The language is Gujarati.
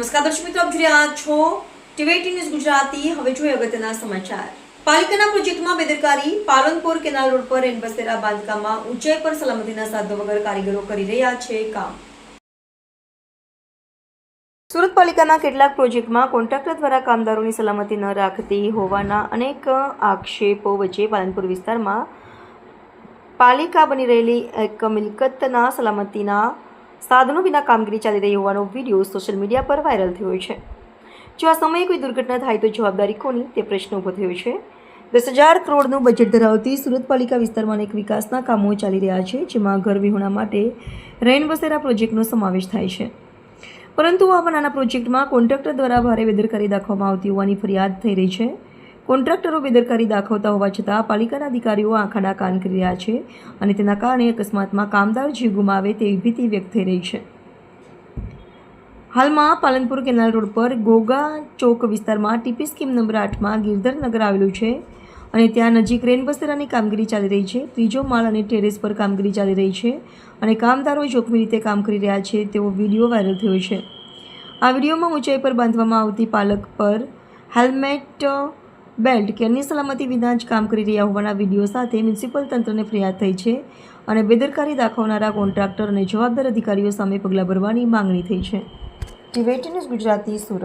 નમસ્કાર દર્શક મિત્રો, આપ જોઈ રહ્યા છો ટીવીટી ન્યૂઝ ગુજરાતી. હવે જોઈએ અગત્યના સમાચાર. પાલિકાના પ્રોજેક્ટમાં બેદરકારી પાલનપુર કેનાલ રોડ પર એન બસેરા બાંધકામમાં ઊંચાઈ પર સલામતીના સાધનો વગર કારીગરો કરી રહ્યા છે કામ. સુરત પાલિકાના કેટલાક પ્રોજેક્ટમાં કોન્ટ્રાક્ટર દ્વારા કામદારોની સલામતી ન રાખતી હોવાના અનેક આક્ષેપો વચ્ચે પાલનપુર વિસ્તારમાં પાલિકા બની રહેલી એક મિલકતના સલામતીના સાધનો વિના કામગીરી ચાલી રહી હોવાનો વીડિયો સોશિયલ મીડિયા પર વાયરલ થયો છે. જો આ સમયે કોઈ દુર્ઘટના થાય તો જવાબદારી કોની? તે પ્રશ્ન ઊભો થયો છે. દસ હજાર કરોડનું બજેટ ધરાવતી સુરત પાલિકા વિસ્તારમાં અનેક વિકાસના કામો ચાલી રહ્યા છે, જેમાં ઘર વિહોણા માટે રેન બસેરા પ્રોજેક્ટનો સમાવેશ થાય છે. પરંતુ આવા નાના પ્રોજેક્ટમાં કોન્ટ્રાક્ટર દ્વારા ભારે બેદરકારી દાખવવામાં આવતી હોવાની ફરિયાદ થઈ રહી છે. કોન્ટ્રાક્ટરો બેદરકારી દાખવતા હોવા છતાં પાલિકાના અધિકારીઓ આંખાડા કાન કરી રહ્યા છે અને તેના કારણે અકસ્માતમાં કામદાર જીવ ગુમાવે તેવી ભીતિ વ્યક્ત થઈ રહી છે. હાલમાં પાલનપુર કેનાલ રોડ પર ગોગા ચોક વિસ્તારમાં ટીપી સ્કીમ નંબર આઠમાં ગિરધર નગર આવેલું છે અને ત્યાં નજીક રેન બસેરાની કામગીરી ચાલી રહી છે. ત્રીજો માળ અને ટેરેસ પર કામગીરી ચાલી રહી છે અને કામદારો જોખમી રીતે કામ કરી રહ્યા છે તેવો વીડિયો વાયરલ થયો છે. આ વિડીયોમાં ઊંચાઈ પર બાંધવામાં આવતી પાલક પર હેલ્મેટ બેલ્ટ કેરની સલામતી વિના જ કામ કરી રહ્યા હોવાના વીડિયો સાથે મ્યુનિસિપલ તંત્રને ફરિયાદ થઈ છે અને બેદરકારી દાખવનારા કોન્ટ્રાક્ટર અને જવાબદાર અધિકારીઓ સામે પગલાં ભરવાની માંગણી થઈ છે. ટીવેટી ન્યૂઝ ગુજરાતી સુરત.